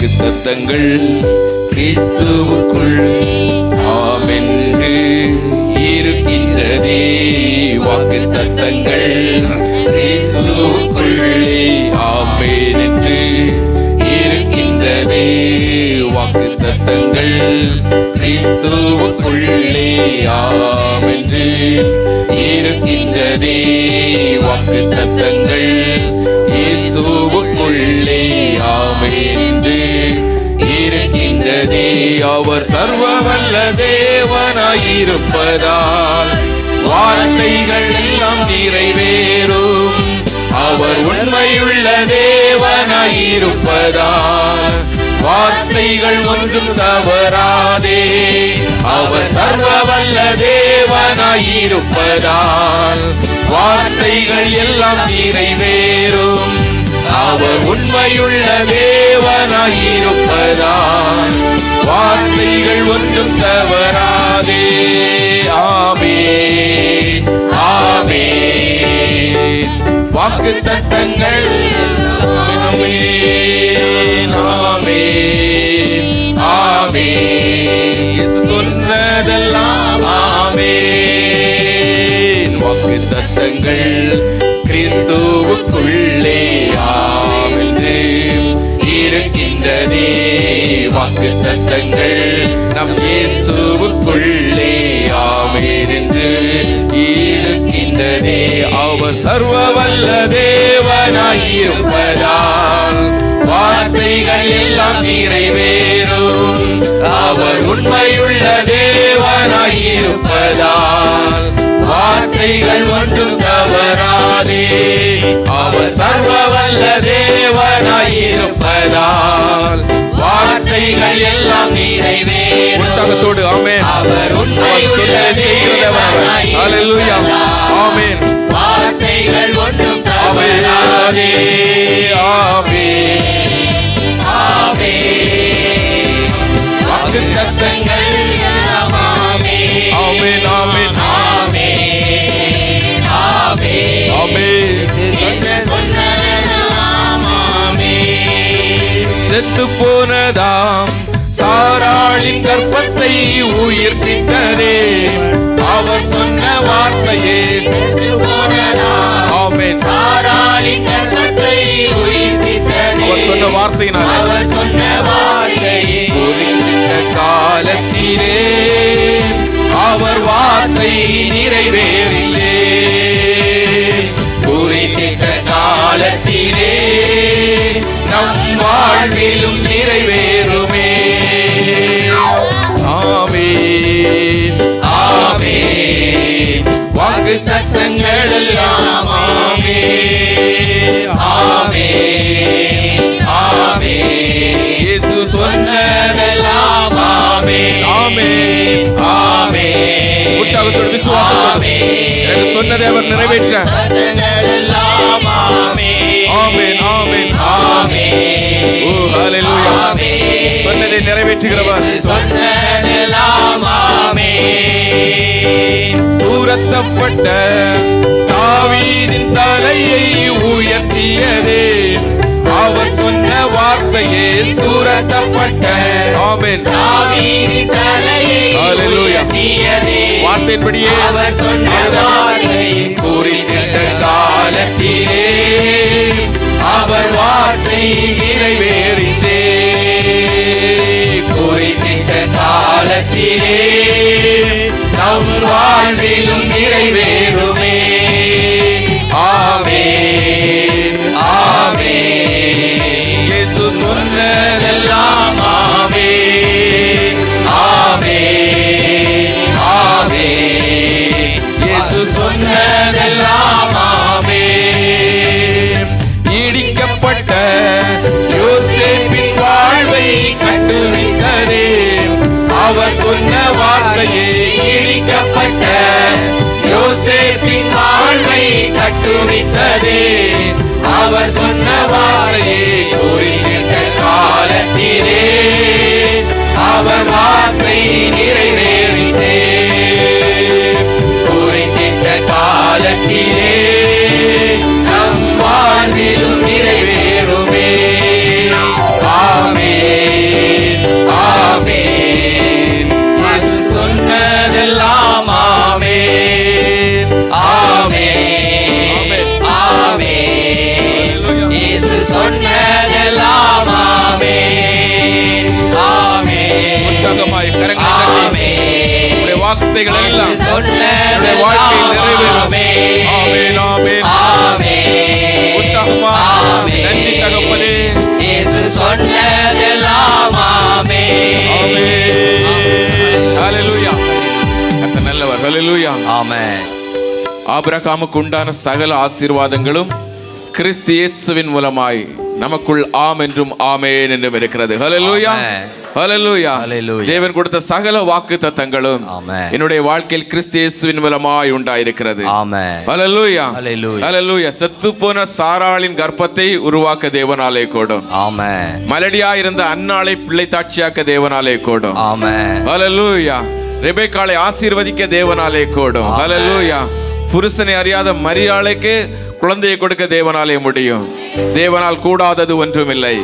வாக்கு தத்தங்கள் கிறிஸ்துவுக்குள் ஆமென்று இருக்கின்றதே. வாக்கு தத்தங்கள் கிறிஸ்துவுக்குள்ளே ஆமென் என்று இருக்கின்றதே. வாக்கு தத்தங்கள் கிறிஸ்துவுக்குள்ளே ஆமென்று இருக்கின்றதே. வாக்கு தத்தங்கள் இயேசுவுக்குள்ளே அவர் சர்வ வல்ல தேவனாயிருப்பதால் வார்த்தைகள் எல்லாம் நிறைவேறும். அவர் உண்மையுள்ள தேவனாயிருப்பதால் வார்த்தைகள் ஒன்றும் தவறாதே. அவர் சர்வ வல்ல தேவனாயிருப்பதால் வார்த்தைகள் எல்லாம் நிறைவேறும். அவர் உண்மையுள்ள தேவனாயிருப்பதால் வார்த்தைகள் ஒன்றும் தவறாதே. ஆமே ஆமே. வாக்கு தத்தங்கள் ஆமே ஆமே. இயேசு சொன்னதெல்லாம் ஆமே. வாக்கு தத்தங்கள் வாக்கு தத்தங்கள் நம் இயேசுவுக்குள்ளே ஆமென் இருக்கின்றதே. அவர் சர்வ வல்ல தேவனாயிருப்பதால் வார்த்தைகள் எல்லாம் நிறைவேறும். அவர் உண்மையுள்ள தேவனாயிருப்பதால் வார்த்தைகள் ஒன்றும் தவறா வார்த்தைகள் எல்லாம் நிறைவேறும். உற்சாகத்தோடு ஆமென். அவர் உண்மையுள்ள ஹalleluya. ஆமென். வார்த்தைகள் ஒன்றும் தவறாதே ஆமென் வாக்கு தத்தங்கள் செத்து போனதாம். சாராளின் கற்பத்தை உயிர்ப்பித்ததே. அவர் சொன்ன வார்த்தையே செத்து போனதாம். ஆமென். சாராளின் கர்ப்பத்தை உயிர்ப்பித்ததே. அவர் சொன்ன வார்த்தையினால். அவர் சொன்ன வார்த்தையை. காலத்திலே. அவர் வார்த்தை நிறைவேறிலே வாழ்விலும் நிறைவேறுமே ஆமென் ஆமென். வாக்கு தத்தங்கள் எல்லாம் ஆமென் ஆமென். ஆமென். இயேசு சொன்னதெல்லாம் ஆமென் ஆமென் ஆமென் உற்சாகத்தோடு விசுவாசத்தோடு. எனக்கு சொன்னதை அவர் நிறைவேற்ற நிறைவேற்றுகிறவர். தூரத்தப்பட்ட தாவீதின் தலையை உயர்த்தியதே. அவர் சொன்ன வார்த்தையே தூரத்தப்பட்ட ஆமென். தாவீதின் தலையை. வார்த்தையின்படியே அவர் சொன்ன வார்த்தையை சொன்ன வார்த்தையே இடிக்கப்பட்ட யோசேப்பின் ஆண்மை கட்டுவித்ததே அவர் சொன்ன வார்த்தையே குறிப்பிட்ட காலத்திலே. அவர் வார்த்தை நிறைவேறிட்டே சொன்னதெல்லாம் ஆமென் ஆமென் உற்சாகமாய் கரங்களை தட்டி உங்களுடைய வார்த்தைகள் எல்லாம் உங்களுடைய வாழ்க்கையில் நிறைவேறும் ஆமென் ஆமென் ஆமென் உற்சாகமா ஆமென். நன்றி தகப்பனே இயேசு சொன்னதெல்லாம் ஆமென் ஆமென் ஹalleluya கர்த்தர் நல்லவர் ஹalleluya ஆமென் ஆபிரகாமுக்கு உண்டான சகல ஆசீர்வாதங்களும் கிறிஸ்து இயேசுவின் மூலமாய் நமக்குள் ஆம் என்றும் ஆமேன் என்றும் இருக்கிறது. தேவன் கொடுத்த சகல வாக்கு தத்தங்களும். என்னுடைய வாழ்க்கையில் கிறிஸ்து இயேசுவின் மூலமாய் உண்டாயிருக்கிறது. செத்து போன சாராளின் கர்ப்பத்தை உருவாக்க தேவனாலே கூடும். மலடியா இருந்த அன்னாளை பிள்ளை தாட்சியாக்க தேவனாலே கூடும். ஹalleluya ரெபேக்காளை ஆசீர்வதிக்க தேவனாலே கூடும். ஹalleluya புருஷனை அறியாத மரியாளைக்கு குழந்தையை கொடுக்க தேவனாலே முடியும். தேவனால் கூடாதது ஒன்றுமில்லை.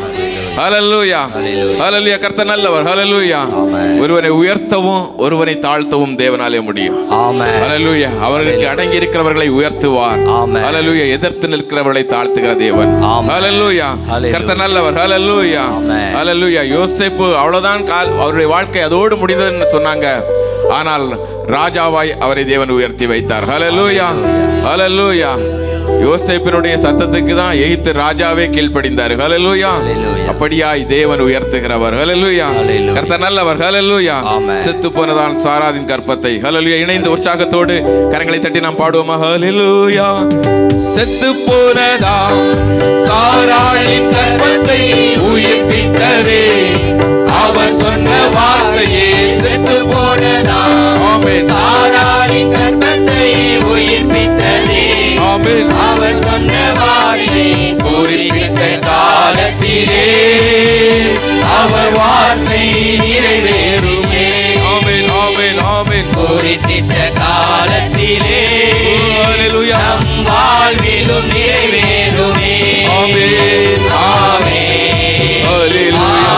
ஹalleluya Hallelujah. ஹalleluya கர்த்தர் நல்லவர். Amen. ஒருவனை உயர்த்தவும் ஒருவனை தாழ்த்தவும் தேவனாலே முடியும். ஹalleluya அவர்களுக்கு அடங்கி இருக்கிறவர்களை உயர்த்துவார். ஹalleluya எதிர்த்து நிற்கிறவர்களை தாழ்த்துகிற தேவன். Hallelujah. கர்த்தர் நல்லவர். Amen. ஹalleluya யோசேப்பு அவ்வளவுதான் கால் அவருடைய வாழ்க்கை அதோடு முடிந்ததுன்னு சொன்னாங்க. ஆனால் ராஜாவாய் அவரை தேவன் உயர்த்தி வைத்தார். ஹalleluya ஹalleluya யோசேப்பினுடைய சத்தத்துக்கு தான் எகிப்து ராஜாவே கீழ்ப்படிந்தார். Hallelujah. அப்படியாய் தேவன் உயர்த்துகிறவர். Hallelujah. கர்த்தர் நல்லவர். Amen. செத்து போனதான் சாராதின் கற்பத்தை. ஹalleluya இணைந்து உற்சாகத்தோடு கரங்களை தட்டி நாம் பாடுவோமா? ஹalleluya செத்து போனதா சாராளின் கற்பத்தை உயிர்ப்பித்ததே அவர் சொன்ன வார்த்தையே செத்து ஆமென் சாராளின் கர்ப்பத்தை உயிர்ப்பித்ததே அவர் சொன்ன வார்த்தை குறிப்பிட்ட காலத்திலே. அவர் வார்த்தை நிறைவேறுமே. குறிப்பிட்ட காலத்திலே. நம் வாழ்விலும் நிறைவேறுமே. ஆமென். ஆமென். ஹalleluya.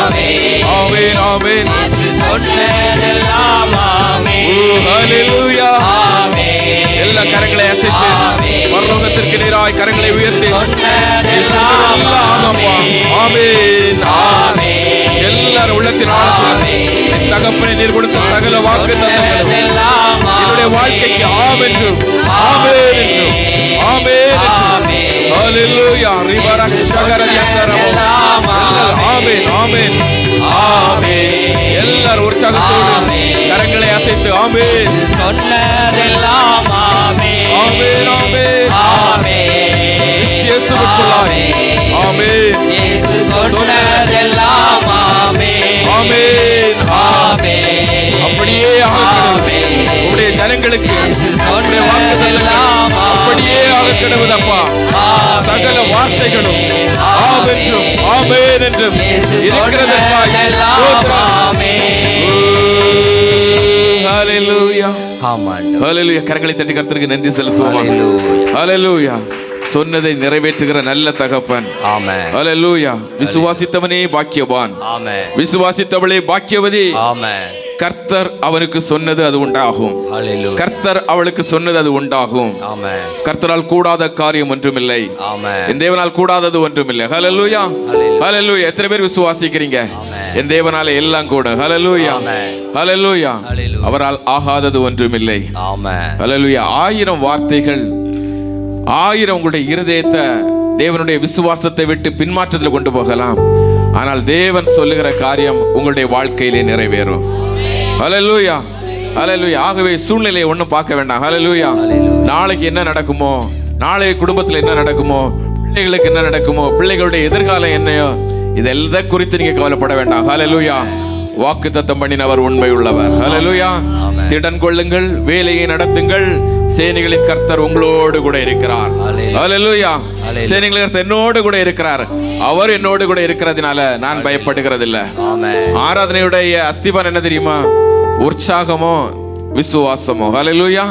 ஆமென். ஆமென் பரலோகத்திற்கு கரங்களை உயர்த்தி. சொன்னதெல்லாம் எல்லாரும் உள்ளத்தின் ஆழத்தில் தகப்பனை நீர் கொடுத்த சகல வாக்கு என்னுடைய வாழ்க்கைக்கு ஆம் என்றும் ஆமென் என்றும் ஆமென் என்றும். எல்லாரும் எல்லாரும் உற்சாகத்தோடு கரங்களை அசைத்து ஆமே சொன்னதெல்லாம் வாக்குதத்தங்கள் அப்படியே ஆகக்கிடவது அப்பா சகல வார்த்தைகளும் ஆமென்றும் ஆமென் என்றும் கரங்களை தட்டி கர்த்தருக்கு நன்றி செலுத்துவோமா. ஹalleluya. சொன்னதை நிறைவேற்றுகிற நல்ல தகப்பன். ஆமென். ஹalleluya. விசுவாசித்தவனே பாக்கியவான். ஆமென். விசுவாசித்தவளே பாக்கியவதி. ஆமென். கர்த்தர் அவனுக்கு சொன்னது அது உண்டாகும். கர்த்தர் அவளுக்கு சொன்னது அது உண்டாகும். கர்த்தரால் கூடாத காரியம் ஒன்றுமில்லை. ஆமென் என் தேவனால் கூடாதது ஒன்றுமில்லை. ஹalleluya ஹalleluya எத்தனை பேர் விசுவாசிக்கிறீங்க? என் தேவனால எல்லாம் கூட. ஹalleluya Hallelujah. அவரால் ஆகாதது ஒன்றுமில்லை. ஆமென் ஹalleluya ஆயிரம் வார்த்தைகள் ஆயிரம் உங்களுடைய இருதயத்தை தேவனுடைய விசுவாசத்தை விட்டு பின்மாற்றத்தில் கொண்டு போகலாம். ஆனால் தேவன் சொல்லுகிற காரியம் உங்களுடைய வாழ்க்கையிலே நிறைவேறும். ஹalleluya ஹalleluya ஆகவே சூழ்நிலையை ஒன்றும் பார்க்க வேண்டாம். ஹalleluya நாளைக்கு என்ன நடக்குமோ நாளை குடும்பத்தில் என்ன நடக்குமோ பிள்ளைகளுக்கு என்ன நடக்குமோ பிள்ளைகளுடைய எதிர்காலம் என்னையோ இது எதை குறித்து நீங்க கவலைப்பட வேண்டாம். ஹalleluya வாக்கு தத்தம் பண்ணினவர் உண்மை உள்ளவர். ஆமென். திடன் கொள்ளுங்கள் வேலையை நடத்துங்கள். சேனைகளின் கர்த்தர் உங்களோடு கூட இருக்கிறார். சேனைகளின் கர்த்தர் என்னோடு கூட இருக்கிறார். அவர் என்னோடு கூட இருக்கிறதுனால நான் பயப்படுகிறதில்ல. ஆராதனையுடைய அஸ்திபான் என்ன தெரியுமா? உற்சாகமோ விசுவாசமோ. ஹalleluya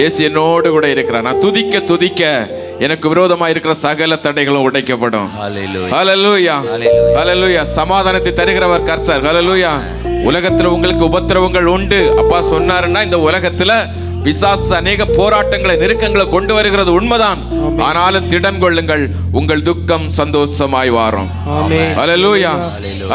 இயேசு என்னோடு கூட இருக்கிறார். நான் துதிக்க துதிக்க எனக்கு விரோதமா இருக்கிற சகல தடைகளும் உடைக்கப்படும். Hallelujah. ஹalleluya சமாதானத்தை தருகிறவர் கர்த்தர். ஹalleluya உலகத்துல உங்களுக்கு உபத்திரவங்கள் உண்டு. அப்பா சொன்னாருன்னா இந்த உலகத்துல பிசாசு அநேக போராட்டங்களை நெருக்கங்களை கொண்டு வருகிறது உண்மைதான். ஆனாலும் திடன் கொள்ளுங்கள் உங்கள் துக்கம் சந்தோஷமாய் வாரும். ஆமென். அலலூயா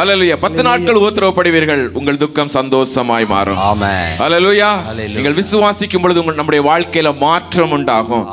அலலூயா பத்து நாட்கள் உத்தரவுப்படுவீர்கள் உங்கள் துக்கம் சந்தோஷமாய் மாறும். ஆமென். அலலூயா. நீங்கள் விசுவாசிக்கும் பொழுது உங்கள் நம்முடைய வாழ்க்கையில மாற்றம் உண்டாகும்.